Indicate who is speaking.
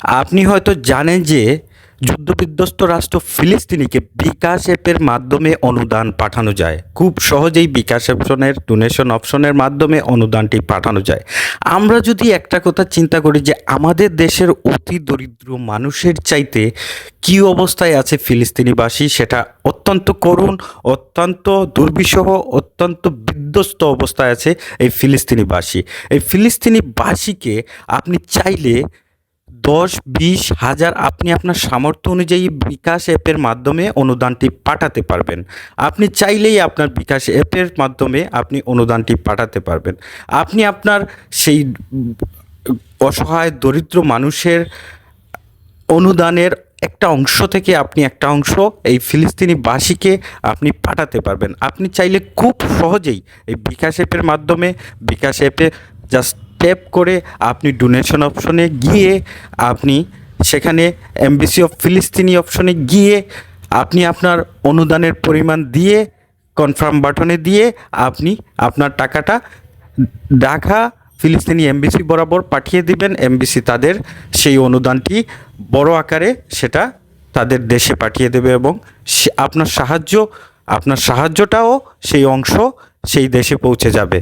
Speaker 1: আপনি হয়তো জানেন যে যুদ্ধবিধ্বস্ত রাষ্ট্র ফিলিস্তিনিকে বিকাশ অ্যাপের মাধ্যমে অনুদান পাঠানো যায়। খুব সহজেই বিকাশ অপশনের, ডোনেশন অপশনের মাধ্যমে অনুদানটি পাঠানো যায়। আমরা যদি একটা কথা চিন্তা করি যে আমাদের দেশের অতি দরিদ্র মানুষের চাইতে কী অবস্থায় আছে ফিলিস্তিনিবাসী, সেটা অত্যন্ত করুণ, অত্যন্ত দুর্বিষহ, অত্যন্ত বিধ্বস্ত অবস্থায় আছে এই ফিলিস্তিনিবাসী। এই ফিলিস্তিনিবাসীকে আপনি চাইলে দশ, বিশ হাজার আপনি আপনার সামর্থ্য অনুযায়ী বিকাশ অ্যাপের মাধ্যমে অনুদানটি পাঠাতে পারবেন। আপনি চাইলেই আপনার বিকাশ অ্যাপের মাধ্যমে আপনি অনুদানটি পাঠাতে পারবেন। আপনি আপনার সেই অসহায়, দরিদ্র মানুষের অনুদানের একটা অংশ থেকে আপনি একটা অংশ এই ফিলিস্তিনিবাসীকে আপনি পাঠাতে পারবেন। আপনি চাইলে খুব সহজেই এই বিকাশ অ্যাপের মাধ্যমে, বিকাশ অ্যাপে জাস্ট ট্যাপ করে আপনি ডোনেশন অপশনে গিয়ে আপনি সেখানে এমবিসি অফ ফিলিস্তিনি অপশনে গিয়ে আপনি আপনার অনুদানের পরিমাণ দিয়ে কনফার্ম বাটনে দিয়ে আপনি আপনার টাকাটা ঢাকা ফিলিস্তিনি এমবিসি বরাবর পাঠিয়ে দিবেন। এমবিসি তাদের সেই অনুদানটি বড় আকারে সেটা তাদের দেশে পাঠিয়ে দেবে এবং আপনার সাহায্য, আপনার সাহায্যটাও সেই অংশ সেই দেশে পৌঁছে যাবে।